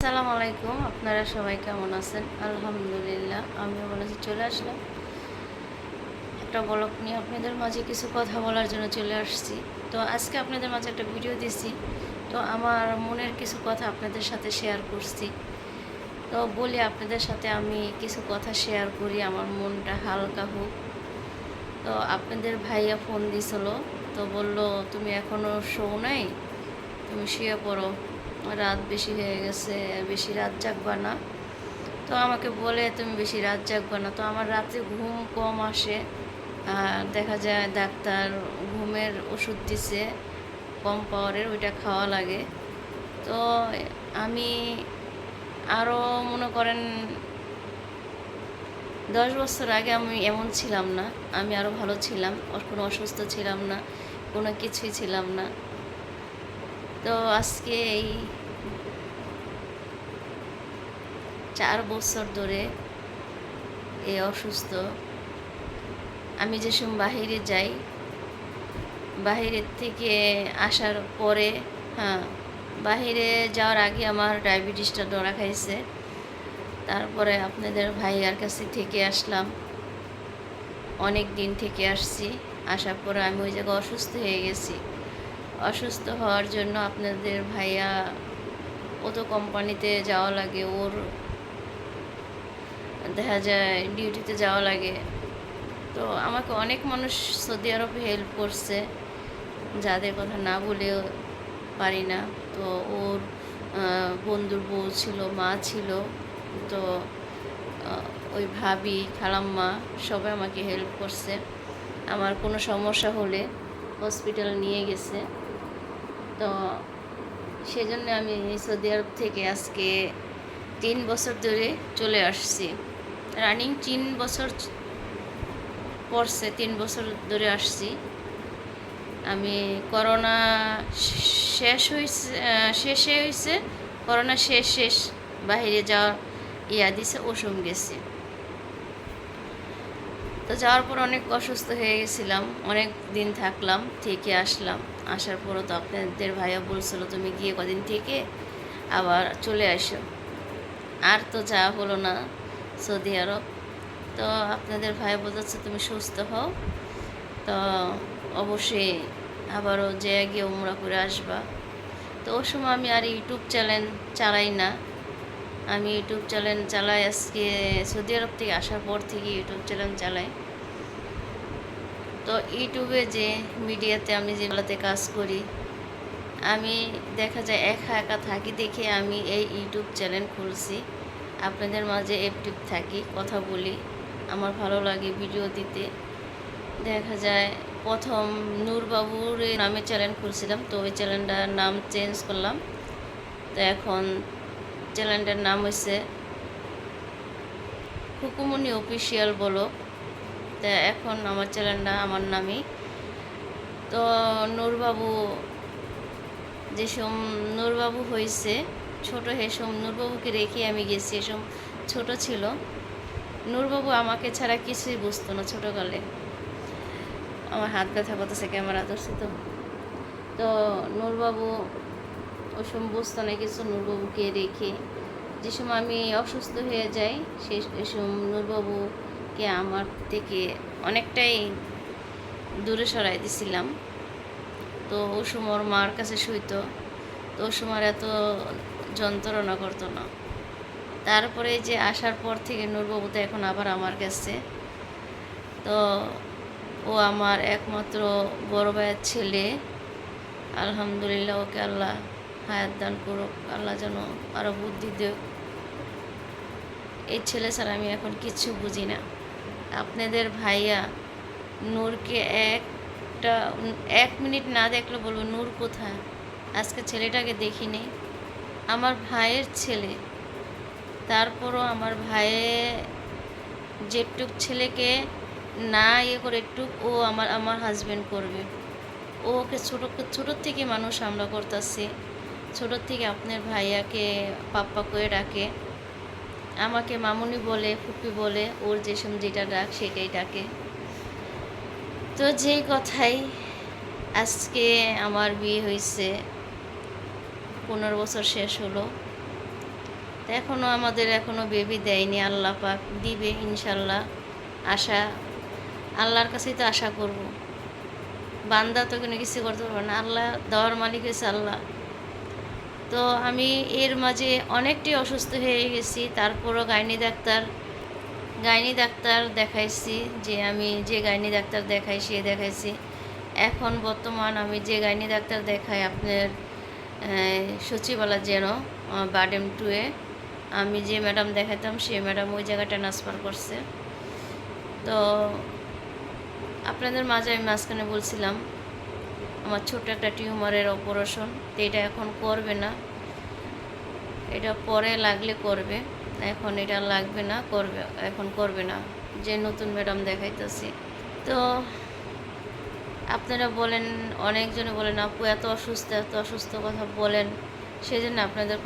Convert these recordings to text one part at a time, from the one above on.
আসসালামু আলাইকুম, আপনারা সবাই কেমন আছেন? আলহামদুলিল্লাহ, আমিও ভালো আছি। চলে আসলাম। একটা বলক নিয়ে আপনাদের মাঝে কিছু কথা বলার জন্য চলে আসছি। তো আজকে আপনাদের মাঝে একটা ভিডিও দিছি। তো আমার মনের কিছু কথা আপনাদের সাথে শেয়ার করছি। তো বলি, আপনাদের সাথে আমি কিছু কথা শেয়ার করি। আমার মনটা হালকা হোক। তো আপনাদের ভাইয়া ফোন দিছিল। তো বলল, তুমি এখনও শো নাই? তুমি শুয়ে পড়ো। রাত বেশি হয়ে গেছে, বেশি রাত জাগবা না। তো আমাকে বলে, তুমি বেশি রাত জাগবা না। তো আমার রাতে ঘুম কম আসে। দেখা যায় ডাক্তার ঘুমের ওষুধ দিছে, কম পাওয়ারের, ওইটা খাওয়া লাগে। তো আমি আরও মনে করেন, দশ বছর আগে আমি এমন ছিলাম না। আমি আরও ভালো ছিলাম কোনো অসুস্থ ছিলাম না, কোনো কিছুই ছিলাম না। তো আজকে এই চার বছর ধরে এ অসুস্থ। আমি যে সময় বাহিরে যাই বাহিরের থেকে আসার পরে হ্যাঁ বাহিরে যাওয়ার আগে আমার ডায়াবেটিসটা ধরা খাইছে। তারপরে আপনাদের ভাইয়ার কাছে থেকে আসলাম। অনেক দিন থেকে আসছি। আসার পরে আমি ওই জায়গায় অসুস্থ হয়ে গেছি। অসুস্থ হওয়ার জন্য আপনাদের ভাইয়া ও তো কোম্পানিতে যাওয়া লাগে, ওর দেখা যায় ডিউটিতে যাওয়া লাগে। তো আমাকে অনেক মানুষ সৌদি আরবে হেল্প করছে। যাদের কথা না বলেও পারি না। তো ওর বন্ধুর বউ ছিল, মা ছিল। তো ওই ভাবি, খালাম্মা সবাই আমাকে হেল্প করছে। আমার কোনো সমস্যা হলে হসপিটাল নিয়ে গেছে। তো সেজন্য আমি সৌদি আরব থেকে আজকে তিন বছর ধরে চলে আসছি। রানিং তিন বছর পড়ছে, তিন বছর ধরে আসছি। আমি করোনা শেষ হয়েছে শেষে হয়েছে করোনা শেষ শেষ বাইরে যাওয়ার ইয়া দিছে ওষুম গেছে। তো যাওয়ার পর অনেক অসুস্থ হয়ে গেছিলাম, অনেক দিন থাকলাম, থেকে আসলাম। আসার পরও তো আপনাদের ভাইয়া বলছিল, তুমি গিয়ে কদিন থেকে আবার চলে আসো। আর তো যা হলো না। Saudi Arab. তো আপনাদের ভাই বলতেছে তুমি সুস্থ হও। তো অবশ্যই আবারও যে গিয়ে উমরা করে আসবা। তো ওই সময় আমি আর ইউটিউব চ্যানেল চালাই না। আমি ইউটিউব চ্যানেল চালাই আজকে সৌদি আরব থেকে আসার পর থেকে ইউটিউব চ্যানেল চালাই। তো ইউটিউবে যে মিডিয়াতে আমি যেগুলোতে কাজ করি, আমি দেখা যায় একা একা থাকি দেখে আমি এই ইউটিউব চ্যানেল খুলছি। আপনাদের মাঝে অ্যাক্টিভ থাকি, কথা বলি। আমার ভালো লাগে ভিডিও দিতে। দেখা যায় প্রথম নূরবাবুর নামে চ্যানেল খুলছিলাম, তো ওই চ্যানেলটার নাম চেঞ্জ করলাম। তো এখন চ্যানেলটার নাম হয়েছে হুকুমনি অফিসিয়াল বলো। তা এখন আমার চ্যানেলটা আমার নামই। তো নূরবাবু যেসব নূরবাবু হয়েছে ছোট হেসম নূরবাবুকে রেখে আমি গেছি। এসম ছোট ছিল। নূরবাবু আমাকে ছাড়া কিছুই বুঝতো না ছোটোকালে। আমার হাত ব্যথা করতেছে, ক্যামেরা ধরছি তো। তো নূরবাবু ওসব বুঝতো না কিছু, নূরবাবুকে রেখে। যে সময় আমি অসুস্থ হয়ে যাই সেই এসব নূরবাবুকে আমার থেকে অনেকটাই দূরে সরাই দিছিলাম। তো ও সময় ওর মার কাছে শুইতো। তো ও সময় এত যন্ত্রণা করতো না। তারপরে যে আসার পর থেকে নূরবাবু তো এখন আবার আমার কাছে। তো ও আমার একমাত্র বড় ভাইয়ের ছেলে। আলহামদুলিল্লাহ ওকে আল্লাহ হায়াত দান করুক, আল্লাহ যেন আরও বুদ্ধি দেক। এই ছেলে ছাড়া আমি এখন কিছু বুঝি না। আপনাদের ভাইয়া নূরকে একটা, এক মিনিট না দেখলে বলব, নূর কোথায়? আজকে ছেলেটাকে দেখিনি। আমার ভাইয়ের ছেলে। তারপরও আমার ভাইয়ে যেটুক ছেলেকে না ইয়ে করে একটুক ও আমার আমার হাজব্যান্ড করবে। ওকে ছোটো ছোটোর থেকে মানুষ আমরা করতেছি। ছোটোর থেকে আপনার ভাইয়াকে পাপ্পা করে ডাকে। আমাকে মামুনি বলে, ফুপি বলে, ওর যেসব যেটা ডাক সেটাই ডাকে। তো যেই কথাই আজকে আমার বিয়ে হয়েছে পনেরো বছর শেষ হলো। তো এখনও আমাদের এখনও বেবি দেয়নি, আল্লাহ পাক দিবে ইনশাল্লাহ। আশা, আল্লাহর কাছেই তো আশা করব। বান্দা তো কোনো কিছু করতে পারবে না, আল্লাহ দেওয়ার মালিক হয়েছে আল্লাহ। তো আমি এর মাঝে অনেকটাই অসুস্থ হয়ে গেছি, তারপরও গাইনি ডাক্তার গাইনি ডাক্তার দেখাইছি যে আমি যে গাইনি ডাক্তার দেখাই, সে দেখাইছি। এখন বর্তমান আমি যে গাইনি ডাক্তার দেখাই, আপনার সচিবালয় যেন বাডেম টুয়ে। আমি যে ম্যাডাম দেখাতাম সে ম্যাডাম ওই জায়গাটা ট্রান্সফার করছে। তো আপনাদের মাঝে আমি মাঝখানে বলছিলাম, আমার ছোট একটা টিউমারের অপারেশন, তো এটা এখন করবে না। এটা পরে লাগলে করবে, এখন এটা লাগবে না, করবে, এখন করবে না, যে নতুন ম্যাডাম দেখাইতেছি। তো আপনারা বলেন অনেকজনে বলেন, আপু, এত অসুস্থ এত অসুস্থ কথা বলেন। সেজন্য আপনাদের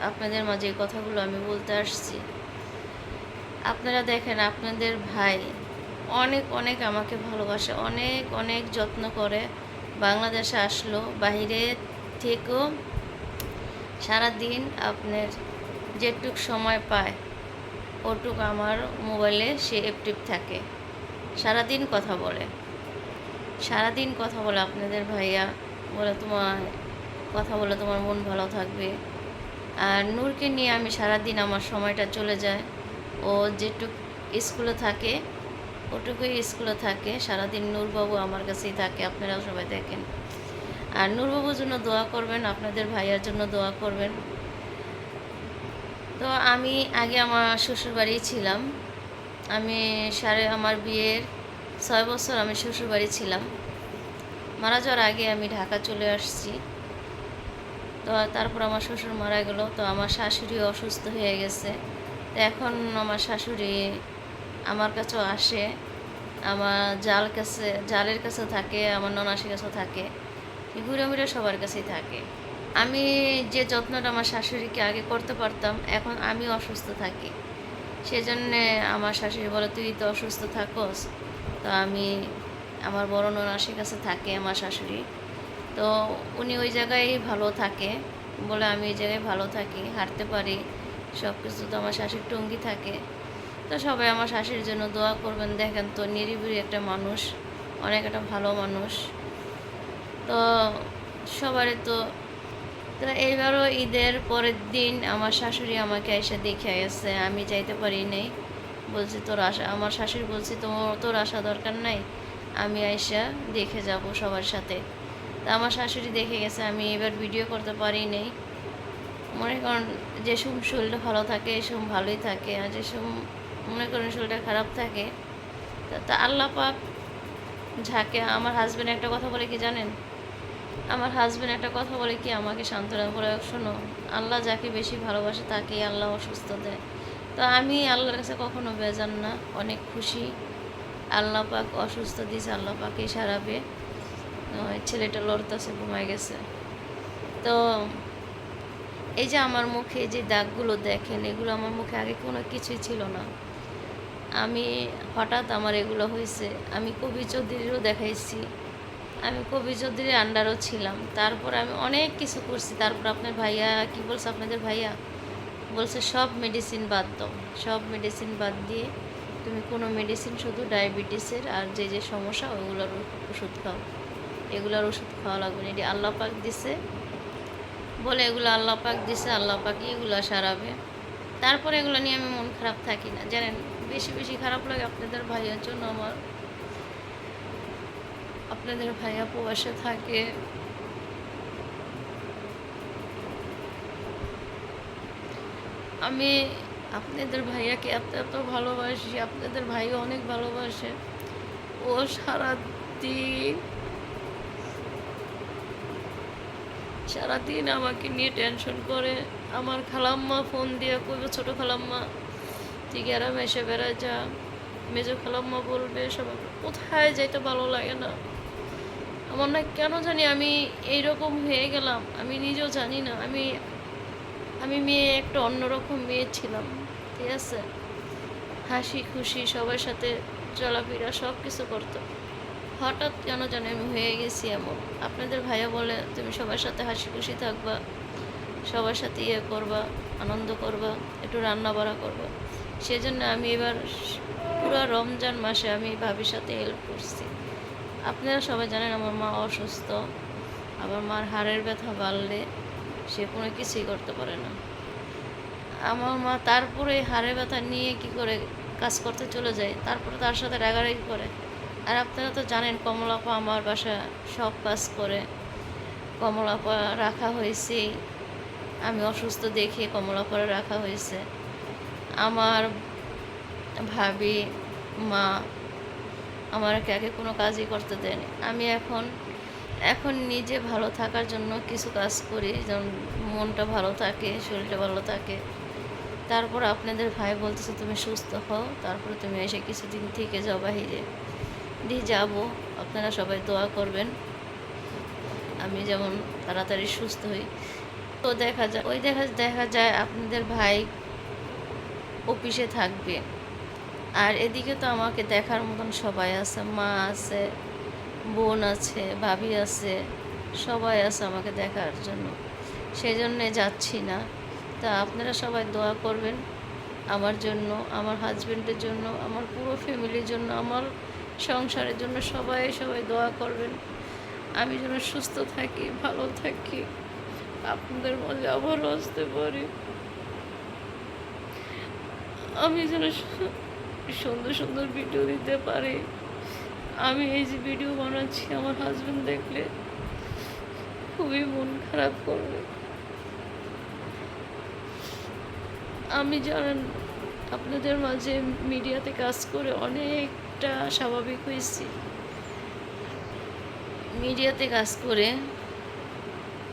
আপনাদের মাঝে এই কথাগুলো আমি বলতে আসছি। আপনারা দেখেন, আপনাদের ভাই অনেক অনেক আমাকে ভালোবাসে, অনেক অনেক যত্ন করে। বাংলাদেশে আসলো, বাইরে থেকেও সারাদিন আপনার যেটুক সময় পায়, ওটুক আমার মোবাইলে সে অ্যাক্টিভ থাকে। সারাদিন কথা বলে। সারাদিন কথা বলে আপনাদের ভাইয়া, বলে তোমার, কথা বলে তোমার মন ভালো থাকবে। আর নূরকে নিয়ে আমি সারাদিন আমার সময়টা চলে যায়। ও যেটুক স্কুলে থাকে, ওটুকুই স্কুলে থাকে। সারাদিন নূরবাবু আমার কাছেই থাকে আপনারা সবাই দেখেন। আর নূরবাবুর জন্য দোয়া করবেন, আপনাদের ভাইয়ার জন্য দোয়া করবেন। তো আমি আগে আমার শ্বশুরবাড়ি ছিলাম। আমি সাড়ে আমার বিয়ের ছয় বছর আমি শ্বশুরবাড়ি ছিলাম। মারা যাওয়ার আগে আমি ঢাকা চলে আসছি। তো তারপর আমার শ্বশুর মারা গেল, তো আমার শাশুড়ি অসুস্থ হয়ে গেছে। তো এখন আমার শাশুড়ি আমার কাছেও আসে। আমার জাল কাছে, জালের কাছে থাকে, আমার ননাসির কাছে থাকে। ঘুরে ঘুরে সবার কাছেই থাকে। আমি যে যত্নটা আমার শাশুড়িকে আগে করতে পারতাম, এখন আমি অসুস্থ থাকি। সেজন্যে আমার শাশুড়ি বলে, তুই তো অসুস্থ থাকস। তো আমি আমার বড় ননাসির কাছে থাকে, আমার শাশুড়ি। তো উনি ওই জায়গায় ভালো থাকে বলে আমি ওই জায়গায় ভালো থাকি, হাঁটতে পারি সব কিছু তো আমার শাশুড়ির টঙ্গি থাকে। তো সবাই আমার শাশুড়ির জন্য দোয়া করবেন, দেখেন তো নিরিবিলি একটা মানুষ, অনেক একটা ভালো মানুষ। তো সবারই তো তো এইবারও ঈদের পরের দিন আমার শাশুড়ি আমাকে এসে দেখে গেছে, আমি যাইতে পারি নাই। বলছি, তোর আশা আমার শাশুড়ি বলছি তোমার তোর আশা দরকার নাই, আমি আইসা দেখে যাব সবার সাথে। তা আমার শাশুড়ি দেখে গেছে, আমি এবার ভিডিও করতে পারি নাই। মনে করেন যে সময় শরীরটা ভালো থাকে সময় ভালোই থাকে, আর যে সময় মনে করেন শরীরটা খারাপ থাকে, তা- আল্লাহ পাক ঝাঁকে আমার হাজব্যান্ড একটা কথা বলে কি জানেন? আমার হাজব্যান্ড একটা কথা বলে কি আমাকে সান্ত্বনা বলে শোনো, আল্লাহ যাকে বেশি ভালোবাসে তাকেই আল্লাহ অসুস্থ দেয়। তো আমি আল্লাহর কাছে কখনো বেজান না, অনেক খুশি। আল্লাহ পাক অসুস্থ দিয়েছে আল্লাহ পাকেই সারাবে। ছেলেটা লড়তাছে, ঘুমায় গেছে। তো এই যে আমার মুখে যে দাগগুলো দেখেন, এগুলো আমার মুখে আগে কোনো কিছুই ছিল না। আমি হঠাৎ আমার এগুলো হয়েছে আমি কবি চৌধুরীরও দেখাইছি। আমি কবি চৌধুরীর আন্ডারও ছিলাম। তারপর আমি অনেক কিছু করছি। তারপর আপনার ভাইয়া, কি বলছে আপনাদের ভাইয়া? বলছে, সব মেডিসিন বাদ দাও। সব মেডিসিন বাদ দিয়ে তুমি কোনো মেডিসিন শুধু ডায়াবেটিসের আর যে যে সমস্যা, ওগুলোর ওষুধ খাও। এগুলোর ওষুধ খাওয়া লাগবে না। এটি আল্লাহ পাক দিছে। বলে, এগুলো আল্লাহ পাক দিছে, আল্লাহ পাকই এগুলো সারাবে। তারপরে এগুলো নিয়ে আমি মন খারাপ থাকি না। জানেন, বেশি বেশি খারাপ লাগে আপনাদের ভাইয়ের জন্য আমার। আপনাদের ভাইয়া প্রবাসে থাকে। আমি আপনাদের ভাইয়াকে এত এত ভালোবাসি, আপনাদের ভাইও অনেক ভালোবাসে। ও সারাদিন সারাদিন আমাকে নিয়ে টেনশন করে। আমার খালাম্মা ফোন দিয়ে কইবে, ছোটো খালাম্মা, তুই গ্রামে এসে বেড়া যা। মেজো খালাম্মা বলবে, সবাই কোথায় যাইতে ভালো লাগে না? আমার না কেন জানি আমি এইরকম হয়ে গেলাম, আমি নিজেও জানি না। আমি আমি মেয়ে, একটা অন্যরকম মেয়ে ছিলাম, ঠিক আছে? হাসি, খুশি, সবার সাথে চলাফেরা সব কিছু করতো। হঠাৎ কেন জানি আমি হয়ে গেছি এমন। আপনাদের ভাইয়া বলে, তুমি সবার সাথে হাসি, খুশি থাকবা, সবার সাথে ইয়ে করবা, আনন্দ করবা, একটু রান্না বাড়া করবা। সেজন্য আমি এবার পুরো রমজান মাসে আমি ভাবির সাথে হেল্প করছি। আপনারা সবাই জানেন আমার মা অসুস্থ আমার মার হাড়ের ব্যথা বাড়লে সে কোনো কিছুই করতে পারে না। আমার মা তারপরে হাড়ের ব্যথা নিয়ে কি করে কাজ করতে চলে যায়? তারপরে তার সাথে রাগারাগি করে। আর আপনারা তো জানেন, কমলাপা আমার বাসা সব কাজ করে। কমলাপা রাখা হয়েছে। আমি অসুস্থ দেখে কমলাপাড়া রাখা হয়েছে। আমার ভাবি, মা আমার আগে কোনো কাজই করতে দেয়নি। আমি এখন এখন নিজে ভালো থাকার জন্য কিছু কাজ করি, যেমন মনটা ভালো থাকে, শরীরটা ভালো থাকে। তারপর আপনাদের ভাই বলতেছে, তুমি সুস্থ হও, তারপরে তুমি এসে কিছুদিন থেকে যাও বাহিরে। দিয়ে যাব। আপনারা সবাই দোয়া করবেন। আমি যেমন তাড়াতাড়ি সুস্থ হই। তো দেখা যায়, ওই দেখা দেখা যায় আপনাদের ভাই অফিসে থাকবে। আর এদিকে তো আমাকে দেখার মতন সবাই আছে, মা আছে বোন আছে, ভাবি আছে, সবাই আছে আমাকে দেখার জন্য। সেই জন্যে যাচ্ছি না। তা আপনারা সবাই দোয়া করবেন আমার জন্য, আমার হাজবেন্ডের জন্য, আমার পুরো ফ্যামিলির জন্য, আমার সংসারের জন্য সবাই সবাই দোয়া করবেন। আমি যেন সুস্থ থাকি, ভালো থাকি। আপনাদের মাঝে আবার আসতে পারি। আমি যেন সুন্দর সুন্দর ভিডিও দিতে পারি। আমি এই যে ভিডিও বানাচ্ছি, আমার হাজব্যান্ড দেখলে খুবই মন খারাপ করবে। আমি জানেন, আপনাদের মাঝে মিডিয়াতে কাজ করে অনেকটা স্বাভাবিক হয়েছি। মিডিয়াতে কাজ করে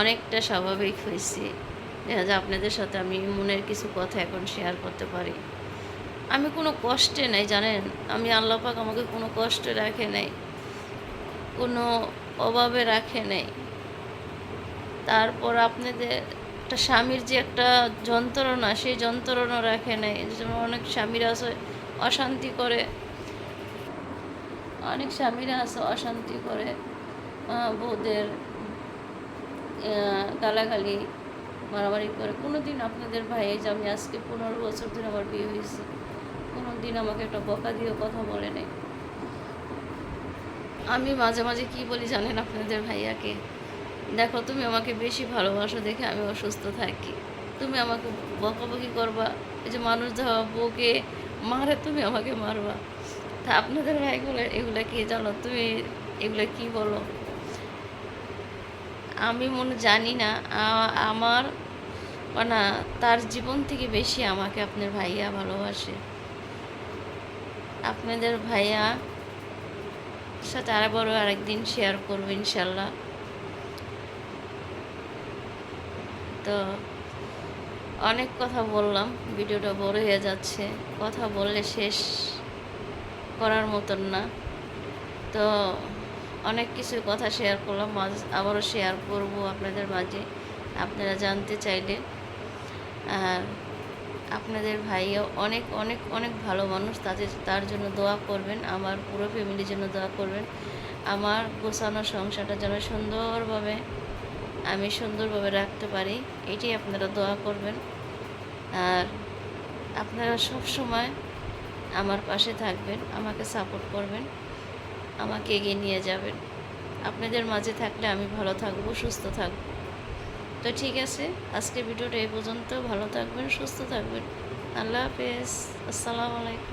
অনেকটা স্বাভাবিক হয়েছি। দেখা আপনাদের সাথে আমি মনের কিছু কথা এখন শেয়ার করতে পারি। আমি কোনো কষ্টে নাই, জানেন? আমি আল্লাহ পাক আমাকে কোনো কষ্টে রাখে নাই, কোনো অভাবে রাখে নাই। তারপর আপনাদের একটা স্বামীর যে একটা যন্ত্রণা, সেই যন্ত্রণা রাখে নাই। যেমন অনেক স্বামীরা আছে, অশান্তি করে। অনেক স্বামীরা আছে, অশান্তি করে। বউদের গালাগালি, মারামারি করে। কোনো দিন আপনাদের ভাই যে আমি আজকে পনেরো বছর ধরে আমার বিয়ে হয়েছে। দিন আমাকে একটা বকা দিয়ে কথা বলে নেই। আমি মাঝে মাঝে কি বলি জানেন আপনাদের ভাইয়াকে? দেখো, তুমি আমাকে বেশি ভালোবাসো দেখে আমি অসুস্থ থাকি। তুমি আমাকে বকাবকি করবা, এই যে মানুষ ধরা বউকে মারে, তুমি আমাকে মারবা। তা আপনাদের ভাইগুলো, এগুলো কি জানো? তুমি এগুলো কি বলো? আমি মনে জানি না আমার না তার জীবন থেকে বেশি আমাকে আপনার ভাইয়া ভালোবাসে। আপনাদের ভাইয়া সাথে আর বড় আরেকদিন শেয়ার করব ইনশাল্লাহ। তো অনেক কথা বললাম, ভিডিওটা বড় হয়ে যাচ্ছে। কথা বললে শেষ করার মতন না। তো অনেক কিছু কথা শেয়ার করলাম আবারও শেয়ার করব আপনাদের মাঝে। আপনারা জানতে চাইলে। আর আপনাদের ভাইও অনেক অনেক অনেক ভালো মানুষ। তাদের, তার জন্য দোয়া করবেন, আমার পুরো ফ্যামিলির জন্য দোয়া করবেন। আমার গোছানো সংসারটা যেন সুন্দরভাবে, আমি সুন্দরভাবে রাখতে পারি, এটাই আপনারা দোয়া করবেন। আর আপনারা সব সময় আমার পাশে থাকবেন, আমাকে সাপোর্ট করবেন, আমাকে এগিয়ে নিয়ে যাবেন। আপনাদের মাঝে থাকলে আমি ভালো থাকব, সুস্থ থাকব। তো ঠিক আছে আজকে ভিডিওটা এই পর্যন্ত। ভালো থাকবেন, সুস্থ থাকবেন। আল্লাহ হাফেজ। আসসালামু আলাইকুম।